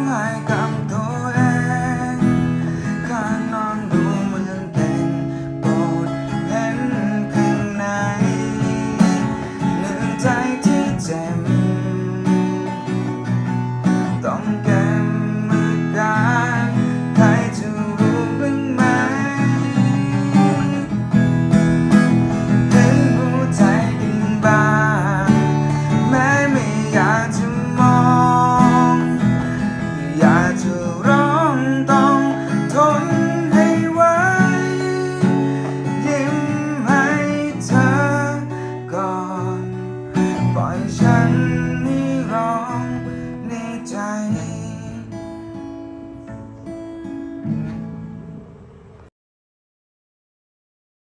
my God. ล่อยฉัน